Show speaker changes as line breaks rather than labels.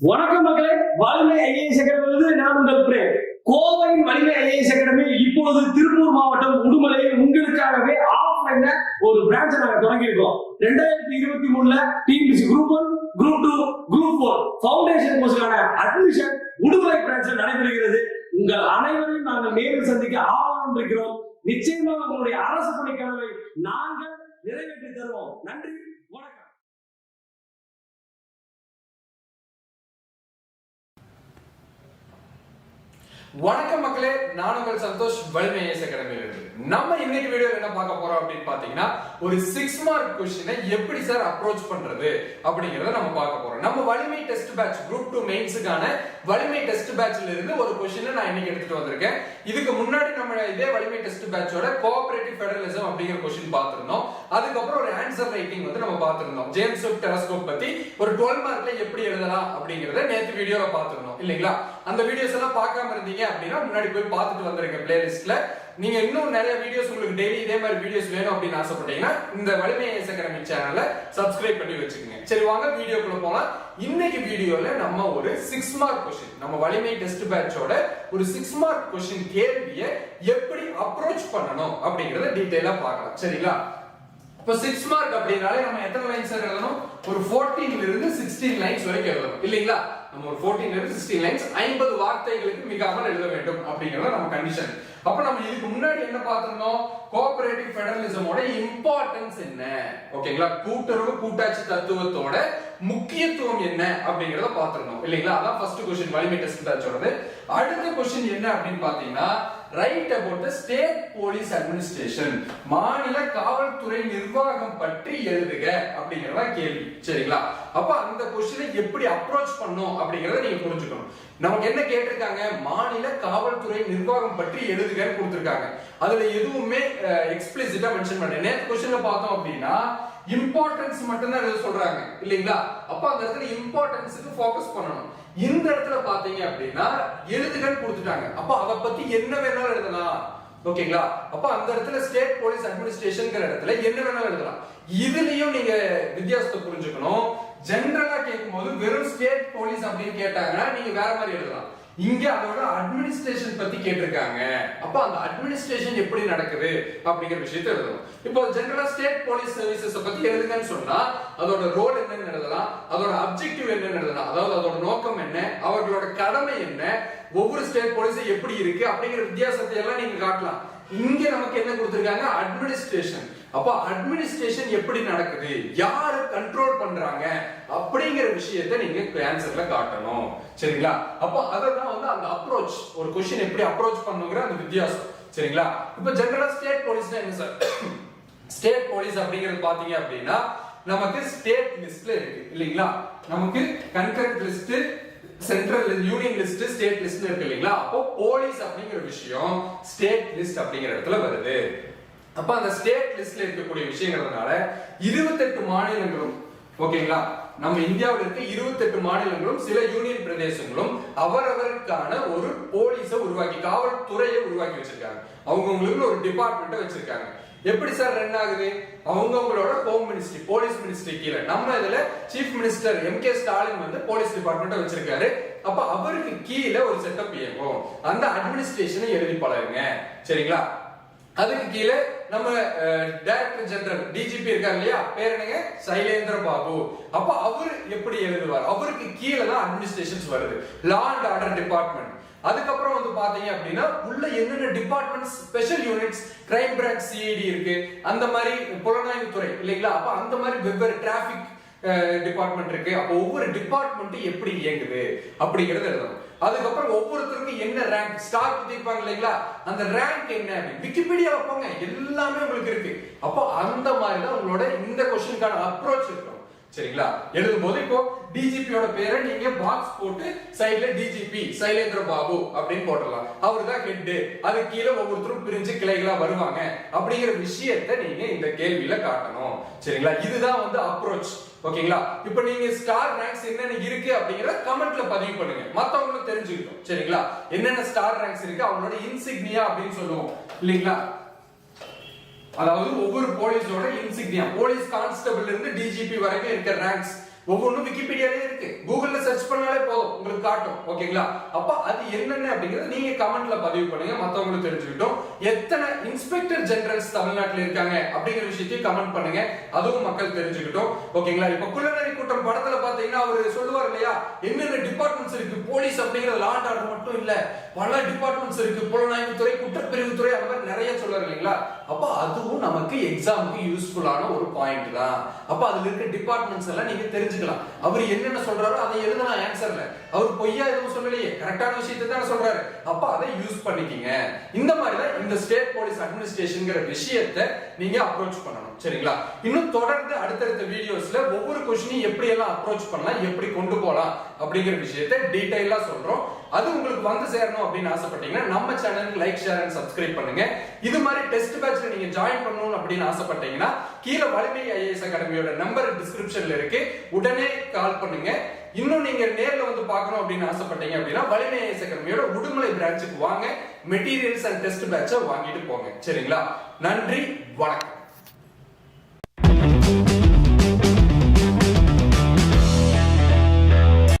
வணக்கம் மக்களே வலிமை ஐஏஎஸ் அகாடமியிலிருந்து நான் உங்கள் பிரேம் கோவையின் வலிமை ஐஏஎஸ் அகாடமி இப்பொழுது திருப்பூர் மாவட்டம் உடுமலையில் உங்களுக்காகவே ஆஃப்லைன்ல ஒரு பிரான்ச் நாங்க தொடங்கியிருக்கோம். ரெண்டாயிரத்தி இருபத்தி மூணுல TPC group one group two group four foundation கோர்ஸுக்கான admission Udumalai பிரான்ச்சில் நடைபெறுகிறது. உங்கள் அனைவரையும் நாங்கள் நேரில் சந்திக்க ஆவணம் இருக்கிறோம். நிச்சயமாக உங்களுடைய அரசு பணி கனவை நாங்கள் நிறைவேற்றி தருவோம். நன்றி. வணக்கம்
மக்களே நான் உங்கள் சந்தோஷ் வலிமை ஏச கடமையிலிருந்து. நம்ம இன்னைக்கு வீடியோ என்ன பார்க்க போறோம் அப்படின்னு பாத்தீங்கன்னா ஒரு சிக்ஸ் மார்க் கொஸ்டினை எப்படி சார் அப்ரோச் பண்றது அப்படிங்கறத நம்ம பார்க்க போறோம். நம்ம வலிமை டெஸ்ட் பேட்ச் குரூப் டூ மெயின்ஸுக்கான வலிமை டெஸ்ட் பேட்ச்ல இருந்து ஒரு கொஸ்டினை நான் இன்னைக்கு எடுத்துட்டு வந்திருக்கேன். இதுக்கு முன்னாடி நம்ம இதே வலிமை டெஸ்ட் பேட்சோட கோஆபரேட்டிவ் ஃபெடரலிசம் அப்படிங்கிற கொஸ்டின் பார்த்திருந்தோம். அதுக்கப்புறம் ஒரு ஆன்சர் ரைட்டிங் வந்து நம்ம பார்த்திருந்தோம். ஜேம்ஸ் வெப் டெலஸ்கோப் பத்தி ஒரு 12 மார்க்ல எப்படி எழுதலாம் அப்படிங்கறத நேற்று வீடியோல பார்த்திருந்தோம். இல்லைங்களா? அந்த வீடியோஸ் எல்லாம் பார்க்காம இருந்தீங்க அப்படின்னா முன்னாடி போய் பார்த்துட்டு வந்துருங்க பிளேலிஸ்ட்ல நீங்க இன்னும் நிறைய வீடியோஸ் உங்களுக்கு டெய்லி இதே மாதிரி வீடியோஸ் வேணும் அப்படின்னு ஆசைப்பட்டீங்கன்னா இந்த வலிமை எஸ் சேனலை சப்ஸ்கிரைப் பண்ணி வச்சுக்கோங்க. சரி வாங்க வீடியோக்குள்ள போலாம். இன்னைக்கு வீடியோல நம்ம ஒரு சிக்ஸ் மார்க் கொஸ்டின் நம்ம வலிமை டெஸ்ட் பேட்சோட ஒரு சிக்ஸ் மார்க் கொஸ்டின் கேள்வியை எப்படி அப்ரோச் பண்ணணும் அப்படிங்கறத டீட்டெயிலா பார்க்கலாம். சரிங்களா? இப்போ சிக்ஸ் மார்க் அப்படின்னாலே நம்ம எத்தனை லைன்ஸ் எழுதணும்? ஒரு ஃபோர்டீன்ல இருந்து சிக்ஸ்டீன் லைன்ஸ் வரைக்கும் எழுதணும். இல்லைங்களா? நம்ம ஒரு ஃபோர்டீன்ல இருந்து சிக்ஸ்டீன் லைன்ஸ் ஐம்பது வார்த்தைகளுக்கு மிகாமல் எழுத வேண்டும் அப்படிங்கிறத நம்ம கண்டிஷன் அப்ப நம்ம இதுக்கு முன்னாடி என்ன பார்த்திருந்தோம்? கோஆபரேட்டிவ் ஃபெடரலிசமோட இம்பார்ட்டன்ஸ் என்ன? ஓகேங்களா? கூட்டுறவு கூட்டாட்சி தத்துவத்தோட முக்கியத்துவம் என்ன அப்படிங்கறத பார்த்திருந்தோம். இல்லைங்களா? அதான் ஃபர்ஸ்ட் கொஸ்டின் வலிமை டெஸ்ட் சொல்றது. அடுத்த கொஸ்டின் என்ன அப்படின்னு பாத்தீங்கன்னா write about the state police administration மாநில காவல்துறை நிர்வாகம் பற்றி எழுதுக அப்படிங்கறத கேள்வி. சரிங்களா? அப்ப அந்த கொஸ்டினை எப்படி அப்ரோச் பண்ணும் அப்படிங்கறத நீங்க புரிஞ்சுக்கணும். நமக்கு என்ன கேட்டிருக்காங்க? மாநில காவல்துறை நிர்வாகம் பற்றி எழுதுகன்னு கொடுத்திருக்காங்க. அதுல எதுவுமே எக்ஸ்பிளிசிட்டா மென்ஷன் பண்ணேன் நேற்று கொஸ்டின்ல பார்த்தோம் அப்படின்னா இம்பார்ட்டன்ஸ் மட்டும்தான் எழுத சொல்றாங்க. இல்லைங்களா? அப்ப அந்த இடத்துல இம்பார்ட்டன்ஸுக்கு ஃபோக்கஸ் பண்ணணும். இந்த இடத்துல பாத்தீங்க அப்படின்னா எழுதுகள் கொடுத்துட்டாங்க. அப்ப அதை பத்தி என்ன வேணாலும் எழுதலாம். ஓகேங்களா? அப்ப அந்த இடத்துல ஸ்டேட் போலீஸ் அட்மினிஸ்ட்ரேஷன்ங்கிற இடத்துல என்ன வேணாலும் எழுதலாம். இதுலயும் நீங்க வித்தியாசத்தை புரிஞ்சுக்கணும். ஜெனரலா கேட்கும்போது வெறும் ஸ்டேட் போலீஸ் அப்படின்னு கேட்டாங்கன்னா நீங்க வேற மாதிரி எழுதலாம். இங்க அதோட அட்மினிஸ்ட்ரேஷன் பத்தி கேட்டிருக்காங்க. அப்ப அந்த அட்மினிஸ்ட்ரேஷன் எப்படி நடக்குது அப்படிங்கிற விஷயத்தை எழுதணும். இப்போ ஜெனரலா ஸ்டேட் போலீஸ் சர்வீசஸ் பத்தி எழுதுங்கன்னு சொன்னா அதோட ரோல் என்னன்னு எழுதலாம். அதோட அப்ஜெக்டிவ் என்னன்னு எழுதலாம். அதாவது அதோட நோக்கம் என்ன? அவர்களோட கடமை என்ன? ஒவ்வொரு ஸ்டேட் போலீஸும் எப்படி இருக்கு? அப்படிங்கிற வித்தியாசத்தை எல்லாம் நீங்க காட்டலாம். இங்க நமக்கு என்ன கொடுத்திருக்காங்க? அட்மினிஸ்ட்ரேஷன் அப்ப அட்மினிஸ்ட்ரேஷன் எப்படி நடக்குது? யாரு கண்ட்ரோல் பண்றாங்க? விஷயத்த நீங்க ஆன்சர்ல காட்டணும். சரிங்களா? அப்போ அதான் வந்து அந்த அப்ரோச் ஒரு கொஸ்டின் எப்படி அப்ரோச் பண்ணுங்கிற அந்த வித்தியாசம். சரிங்களா? இப்ப ஜெனரலா ஸ்டேட் போலீஸ்னா என்ன சார் ஸ்டேட் போலீஸ் அப்படிங்கிறது பாத்தீங்க அப்படின்னா நமக்கு ஸ்டேட் லிஸ்ட்ல இருக்கு இல்லைங்களா? நமக்கு concurrent list central union list state லிஸ்ட்ல இருக்கு இல்லைங்களா? அப்போ போலீஸ் அப்படிங்கிற விஷயம் ஸ்டேட் லிஸ்ட் அப்படிங்கிற இடத்துல வருது. அப்ப அந்த ஸ்டேட் லிஸ்ட்ல இருக்கக்கூடிய விஷயங்கிறதுனால இருபத்தெட்டு மாநிலங்களும் ஓகேங்களா? நம்ம இந்தியாவில் இருக்க இருபத்தெட்டு மாநிலங்களும் சில யூனியன் பிரதேசங்களும் அவரவருக்கான ஒரு போலீஸை உருவாக்கி காவல்துறையை உருவாக்கி வச்சிருக்காங்க. அவங்கவுங்களுக்கு ஒரு டிபார்ட்மெண்ட்டை வச்சிருக்காங்க. எப்படி சார் ரன் ஆகுது? அவங்கவங்களோட ஹோம் மினிஸ்ட்ரி போலீஸ் மினிஸ்ட்ரி கீழே. நம்ம இதுல chief minister M K Stalin வந்து போலீஸ் டிபார்ட்மெண்ட் வச்சிருக்காரு. அப்ப அவருக்கு கீழே ஒரு செட்டப் இயங்கும். அந்த அட்மினிஸ்ட்ரேஷனை எழுதி பழகுங்க. சரிங்களா? அதுக்கு கீழே நம்ம டைரக்டர் ஜெனரல் டிஜிபி இருக்காரு இல்லையா? பேர் என்னங்க? சைலேந்திர பாபு. அப்ப அவர் எப்படி எழுதுவார்? அவருக்கு கீழே தான் அட்மினிஸ்ட்ரேஷன்ஸ் வருது. லா அண்ட் ஆர்டர் டிபார்ட்மெண்ட் அதுக்கப்புறம் வந்து பாத்தீங்க அப்படின்னா உள்ள என்னென்ன department special units crime branch CID இருக்கு அந்த மாதிரி புலனாய்வு துறை இல்லைங்களா? அப்ப அந்த மாதிரி வெவ்வேறு டிராபிக் டிபார்ட்மெண்ட் இருக்கு. அப்போ ஒவ்வொரு டிபார்ட்மெண்ட்டும் எப்படி இயங்குது அப்படிங்கிறது எழுதணும். அதுக்கப்புறம் ஒவ்வொருத்தருக்கும் என்ன ரேங்க் ஸ்டார் கொடுத்திருப்பாங்க இல்லைங்களா? அந்த ரேங்க் என்ன விக்கிபீடியா வைப்பாங்க. எல்லாமே உங்களுக்கு இருக்கு. அப்போ அந்த மாதிரி தான் உங்களோட இந்த கொஸ்டினுக்கான அப்ரோச் இருக்கும் சரிங்களா? எழுதும் போது இப்போ டிஜிபியோட பேரை நீங்க பாக்ஸ் போட்டு சைடுல டிஜிபி சைலேந்திர பாபு அப்படின்னு போட்டலாம் அவர் தான் ஹெட் அது கீழே ஒவ்வொருத்தரும் பிரிஞ்சு கிளைகளா வருவாங்க. அப்படிங்கிற விஷயத்த நீங்க இந்த கேள்வியில காட்டணும். சரிங்களா? இதுதான் வந்து அப்ரோச் ஓகேங்களா? இப்போ நீங்க ஸ்டார் ரேங்க்ஸ் என்னென்ன இருக்கு அப்படிங்கறத கமெண்ட்ல பதிவு பண்ணுங்க. மத்தவங்களும் தெரிஞ்சுக்கிட்டோம். சரிங்களா? என்னென்ன ஸ்டார் ரேங்க்ஸ் இருக்கு? அவங்களோட இன்சிக்னியா அப்படின்னு சொல்லுவோம். இல்லைங்களா? அதாவது ஒவ்வொரு போலீஸோட இன்சிக்னியா போலீஸ் கான்ஸ்டபிள் இருந்து டிஜிபி வரைக்கும் இருக்கிற ரேங்க்ஸ் ஒவ்வொன்றும் விக்கிபீடியாலே இருக்கு. கூகுள்ல சர்ச் பண்ணாலே போதும். உங்களுக்கு காட்டும். ஓகேங்களா அப்ப அது என்னென்ன அப்படிங்கறத நீங்க கமெண்ட்ல பதிவு பண்ணுங்க. மத்தவங்களும் தெரிஞ்சுக்கிட்டோம். எத்தனை இன்ஸ்பெக்டர் ஜெனரல்ஸ் தமிழ்நாட்டில் இருக்காங்க அப்படிங்கிற விஷயத்தையும் கமெண்ட் பண்ணுங்க. அதுவும் மக்கள் தெரிஞ்சுக்கிட்டோம். ஓகேங்களா இப்ப குள்ளநரி கூட்டம் படத்துல பாத்தீங்கன்னா அவர் சொல்லுவார் இல்லையா? என்னென்ன டிபார்ட்மெண்ட்ஸ் இருக்கு? போலீஸ் அப்படிங்கிற லாண்ட் ஆர்டர் மட்டும் இல்ல. பல டிபார்ட்மெண்ட்ஸ் இருக்கு. புலனாய்வுத்துறை குற்றப்பிரிவுத்துறை அந்த மாதிரி நிறைய சொல்லுவார் இல்லைங்களா? அப்போ அதுவும் நமக்கு எக்ஸாமுக்கு யூஸ்ஃபுல்லான ஒரு பாயிண்ட் தான். அப்போ அதில் இருக்க டிபார்ட்மெண்ட்ஸ் எல்லாம் நீங்கள் தெரிஞ்சுக்கலாம். அவர் என்னென்ன சொல்கிறாரோ அதை எழுதலாம் ஆன்சரில் அவர் பொய்யா எதுவும் சொல்லலையே. கரெக்டான விஷயத்தை தான் சொல்கிறாரு அப்போ அதை யூஸ் பண்ணிக்கிங்க. இந்த மாதிரி தான் இந்த ஸ்டேட் போலீஸ் அட்மினிஸ்ட்ரேஷனுங்கிற விஷயத்தை நீங்கள் அப்ரோச் பண்ணணும். சரிங்களா? இன்னும் தொடர்ந்து அடுத்தடுத்த வீடியோஸில் ஒவ்வொரு கொஸ்டினையும் எப்படி எல்லாம் அப்ரோச் பண்ணலாம் எப்படி கொண்டு போகலாம் அப்படிங்கிற விஷயத்தை டீட்டெயிலாக சொல்கிறோம் அது உங்களுக்கு வந்து சேரணும் அப்படின்னு ஆசைப்பட்டீங்கன்னா நம்ம சேனலுக்கு லைக் ஷேர் அண்ட் சப்ஸ்கிரைப் பண்ணுங்க. இது மாதிரி டெஸ்ட் பேட்ச்ல நீங்க ஜாயின் பண்ணணும் அப்படின்னு ஆசைப்பட்டீங்கன்னா கீழே வலிமை ஐஏஎஸ் அகாடமியோட நம்பர் டிஸ்கிரிப்ஷன்ல இருக்கு. உடனே கால் பண்ணுங்க. இன்னும் நீங்க நேர்ல வந்து பார்க்கணும் அப்படின்னு ஆசைப்பட்டீங்க அப்படின்னா வலிமை ஐஏஎஸ் அகாடமியோட உடுமலை பிரான்ச்சுக்கு வாங்க. மெட்டீரியல்ஸ் அண்ட் டெஸ்ட் பேட்சை வாங்கிட்டு போங்க. சரிங்களா? நன்றி வணக்கம்.